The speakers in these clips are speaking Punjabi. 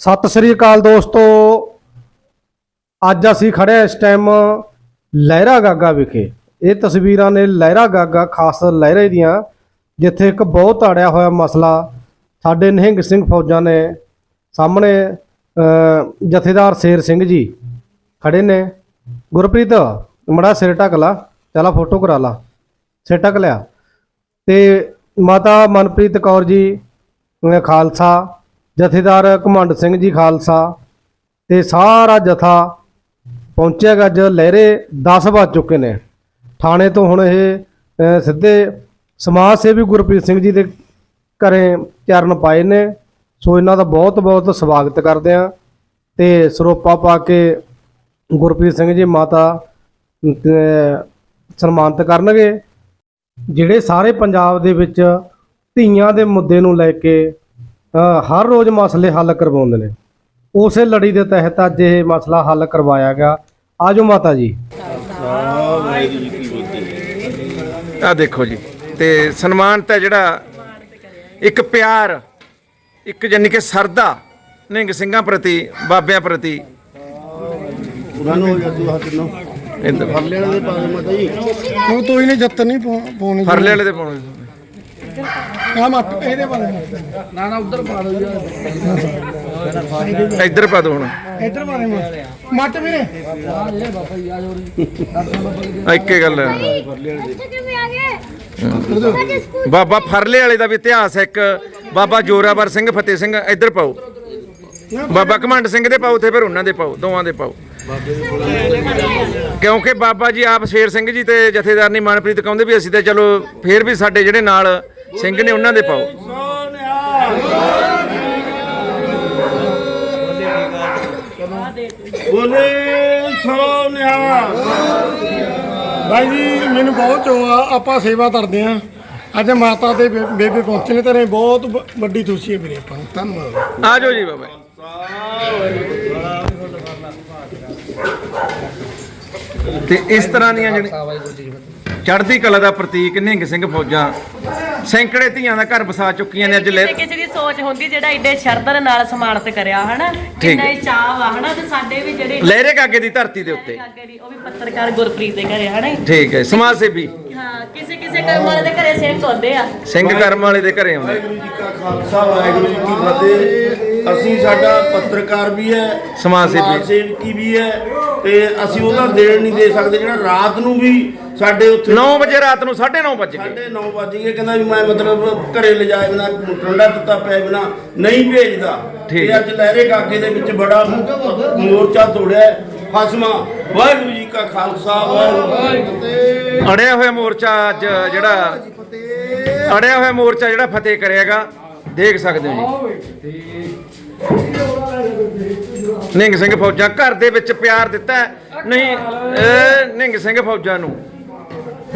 ਸਤਿ ਸ੍ਰੀ ਅਕਾਲ ਦੋਸਤੋ। ਅੱਜ ਅਸੀਂ ਖੜੇ ਇਸ ਟਾਈਮ ਲਹਿਰਾ ਗਾਗਾ ਵਿਖੇ। ਇਹ ਤਸਵੀਰਾਂ ਨੇ ਲਹਿਰਾ ਗਾਗਾ, ਖਾਸ ਲਹਿਰੇ ਦੀਆਂ, ਜਿੱਥੇ ਇੱਕ ਬਹੁਤ ਅੜਿਆ ਹੋਇਆ ਮਸਲਾ ਸਾਡੇ ਨਿਹੰਗ ਸਿੰਘ ਫੌਜਾਂ ਨੇ ਸਾਹਮਣੇ ਜਥੇਦਾਰ ਸ਼ੇਰ ਸਿੰਘ ਜੀ ਖੜੇ ਨੇ। ਗੁਰਪ੍ਰੀਤ, ਮੜਾ ਸਿਰ ਢੱਕ ਲਾ, ਚਲਾ ਫੋਟੋ ਕਰਾ ਲਾ। ਸਿਰ ਢੱਕ ਲਿਆ। ਤੇ ਮਾਤਾ ਮਨਪ੍ਰੀਤ ਕੌਰ ਜੀ ਖਾਲਸਾ ਜਥੇਦਾਰ ਘਮੰਡ ਸਿੰਘ ਜੀ ਖਾਲਸਾ ਤੇ ਸਾਰਾ ਜਥਾ ਪਹੁੰਚਿਆਗਾ ਅੱਜ ਲਹਿਰੇ 10 ਵੱਜ ਚੁੱਕੇ ਨੇ। ਥਾਣੇ ਤੋਂ ਹੁਣ ਇਹ ਸਿੱਧੇ ਸਮਾਜ ਸੇਵੀ ਗੁਰਪ੍ਰੀਤ ਸਿੰਘ ਜੀ ਦੇ ਘਰੇ ਚਰਨ ਪਾਏ ਨੇ। ਸੋ ਇਹਨਾਂ ਦਾ ਬਹੁਤ ਬਹੁਤ ਸਵਾਗਤ ਕਰਦੇ ਆ ਤੇ ਸਰੋਪਾ ਪਾ ਕੇ ਗੁਰਪ੍ਰੀਤ ਸਿੰਘ ਜੀ ਮਾਤਾ ਸਨਮਾਨਿਤ ਕਰਨਗੇ। ਜਿਹੜੇ ਸਾਰੇ ਪੰਜਾਬ ਦੇ ਵਿੱਚ ਧੀਆਂ ਦੇ ਮੁੱਦੇ ਨੂੰ ਲੈ ਕੇ ਹਰ ਰੋਜ਼ ਮਸਲੇ ਹੱਲ ਕਰਵਾਉਂਦੇ ਨੇ। ਉਸੇ ਲੜੀ ਦੇ ਤਹਿਤ ਅੱਜ ਇਹ ਮਸਲਾ ਹੱਲ ਕਰਵਾਇਆ ਗਿਆ। ਆਜੋ ਮਾਤਾ ਜੀ। ਆ ਦੇਖੋ ਜੀ ਤੇ ਸਨਮਾਨਤ ਹੈ ਜਿਹੜਾ ਇੱਕ ਪਿਆਰ ਇੱਕ ਜਾਨੀ ਕਿ ਸਰਦਾ ਨਿਹੰਗ ਸਿੰਘਾਂ ਪ੍ਰਤੀ ਬਾਬਿਆਂ ਪ੍ਰਤੀ। ਉਹਨਾਂ ਤੂੰ ਹੱਥ ਨੂੰ ਫਰਲੇ ਵਾਲੇ ਦੇ ਪਾਸ ਮਤਾ ਜੀ। ਉਹ ਤੋਂ ਇਹਨੇ ਜੱਤ ਨਹੀਂ ਪਾਉਣੀ ਫਰਲੇ ਵਾਲੇ ਦੇ ਪਾਉਣੇ। ਆ ਮੱਟ ਇਹਦੇ ਬਾਰੇ ਇੱਧਰ ਪਾ ਦੋ ਹੁਣ। ਇੱਧਰ ਬਾਰੇ ਮੱਟ ਮੱਟ ਵੀਰੇ ਆਹ ਇੱਕੇ ਗੱਲ ਹੈ। ਇੱਥੇ ਕਿਵੇਂ ਆ ਸਾਡੇ ਸਕੂਲ ਬਾਬਾ ਫਰਲੇ ਵਾਲੇ ਦਾ ਵੀ ਇਤਿਹਾਸ ਹੈ ਇੱਕ। ਬਾਬਾ ਜੋਰਾਵਰ ਸਿੰਘ ਫਤਿਹ ਸਿੰਘ ਇੱਧਰ ਪਾਓ। ਬਾਬਾ ਘਮੰਡ ਸਿੰਘ ਦੇ ਪਾਓ ਤੇ ਫਿਰ ਉਹਨਾਂ ਦੇ ਪਾਓ ਦੋਵਾਂ ਦੇ ਪਾਓ। ਕਿਉਂਕਿ ਬਾਬਾ ਜੀ ਆਪ ਸ਼ੇਰ ਸਿੰਘ ਜੀ ਤੇ ਜਥੇਦਾਰਨੀ ਮਨਪ੍ਰੀਤ ਕਹਿੰਦੇ ਵੀ ਅਸੀਂ ਤੇ ਚਲੋ ਫੇਰ ਵੀ ਸਾਡੇ ਜਿਹੜੇ ਨਾਲ ਸਿੰਘ ਨੇ ਉਹਨਾਂ ਦੇ ਪਾਓ। ਬੋਲੇ ਭਾਈ ਜੀ ਮੈਨੂੰ ਬਹੁਤ ਚਾਅ ਆ ਆਪਾਂ ਸੇਵਾ ਕਰਦੇ ਆ। ਅੱਜ ਮਾਤਾ ਦੇ ਬੇ- ਬੇਬੇ ਪਹੁੰਚੇ ਨੇ ਤੇਰੇ ਬਹੁਤ ਵੱਡੀ ਖੁਸ਼ੀ ਹੈ ਵੀਰੇ ਆਪਾਂ ਨੂੰ। ਧੰਨਵਾਦ। ਆ ਜਾਓ ਜੀ ਬਾਬਾ। ਤੇ ਇਸ ਤਰ੍ਹਾਂ ਦੀਆਂ ਜਿਹੜੀ ਚੜ੍ਹਦੀ ਕਲਾ ਦਾ ਪ੍ਰਤੀਕ ਨਿਹੰਗ ਸਿੰਘ ਫੌਜਾਂ ਸੈਂਕੜੇ ਧੀਆਂ ਦਾ ਘਰ ਵਸਾ ਚੁੱਕੀਆਂ ਨੇ ਅੱਜ ਲੈ ਕਿਸੇ ਕਿਸੇ ਦੀ ਸੋਚ ਹੁੰਦੀ ਜਿਹੜਾ ਏਡੇ ਸ਼ਰਧਾ ਨਾਲ ਸਮਾਨਤ ਕਰਿਆ ਹਨਾ? ਠੀਕ। ਇੰਨਾ ਹੈ। ਹੀ ਚਾਹ ਵਾ ਹਨਾ? ਤੇ ਸਾਡੇ ਵੀ ਜਿਹੜੇ ਲਹਿਰੇ ਕਾਗੇ ਦੀ ਧਰਤੀ ਦੇ ਉੱਤੇ। ਅੱਗੇ ਦੀ ਉਹ ਵੀ ਪੱਤਰਕਾਰ ਗੁਰਪ੍ਰੀਤ ਦੇ ਘਰੇ ਹਨਾ? ਠੀਕ ਹੈ ਸਮਾਜ ਸੇਵੀ। ਹਾਂ ਕਿਸੇ ਕਿਸੇ ਕਰਮ ਵਾਲੇ ਦੇ ਘਰੇ ਸਿੰਘ ਹੁੰਦੇ ਆ। ਸਿੰਘ ਕਰਮ ਵਾਲੇ ਦੇ ਘਰੇ ਆਉਂਦੇ। ਵਾਹਿਗੁਰੂ ਜੀ ਕਾ ਖਾਲਸਾ ਵਾਹਿਗੁਰੂ ਜੀ ਕੀ ਫਤਿਹ। ਅਸੀਂ ਸਾਡਾ ਪੱਤਰਕਾਰ ਵੀ ਹੈ ਸਮਾਜ ਸੇਵੀ। ਸੇਵਕੀ ਵੀ ਹੈ ਤੇ ਅਸੀਂ ਉਹਦਾ ਦੇਣ ਨਹੀਂ ਦੇ ਸਕਦੇ ਜਿਹੜਾ ਰਾਤ ਨੂੰ ਵੀ ਸਾਡੇ ਉੱਥੇ 9 ਵਜੇ ਰਾਤ ਨੂੰ 9:30 ਵਜੇ ਸਾਢੇ 9 ਵਜੇ ਕਹਿੰਦਾ ਵੀ ਮੈਂ ਮਤਲਬ ਘਰੇ ਲਿਜਾਏ ਬਿਨਾ ਠੰਡਾ ਦਿੱਤਾ ਪਿਆ ਬਿਨਾ ਨਹੀਂ ਭੇਜਦਾ। ਤੇ ਅੱਜ ਲਹਿਰੇ ਕਾਕੇ ਦੇ ਵਿੱਚ ਬੜਾ ਮੋਰਚਾ ਤੋੜਿਆ। ਫਸਮਾ। ਵਾਹਿਗੁਰੂ ਜੀ ਕਾ ਖਾਲਸਾ ਵਾਹਿਗੁਰੂ ਅੜਿਆ ਹੋਇਆ ਮੋਰਚਾ ਅੱਜ ਜਿਹੜਾ ਅੜਿਆ ਹੋਇਆ ਮੋਰਚਾ ਜਿਹੜਾ ਫਤਿਹ ਕਰਿਆਗਾ ਦੇਖ ਸਕਦੇ ਹੋ ਜੀ। ਨਿਹੰਗ ਸਿੰਘ ਫੌਜਾਂ ਘਰ ਦੇ ਵਿੱਚ ਪਿਆਰ ਦਿੱਤਾ ਹੈ। ਨਹੀਂ ਨਿਹੰਗ ਸਿੰਘ ਫੌਜਾਂ ਨੂੰ।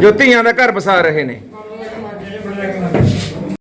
ਜੋ ਧੀਆਂ ਦਾ ਘਰ ਵਸਾ ਰਹੇ ਨੇ।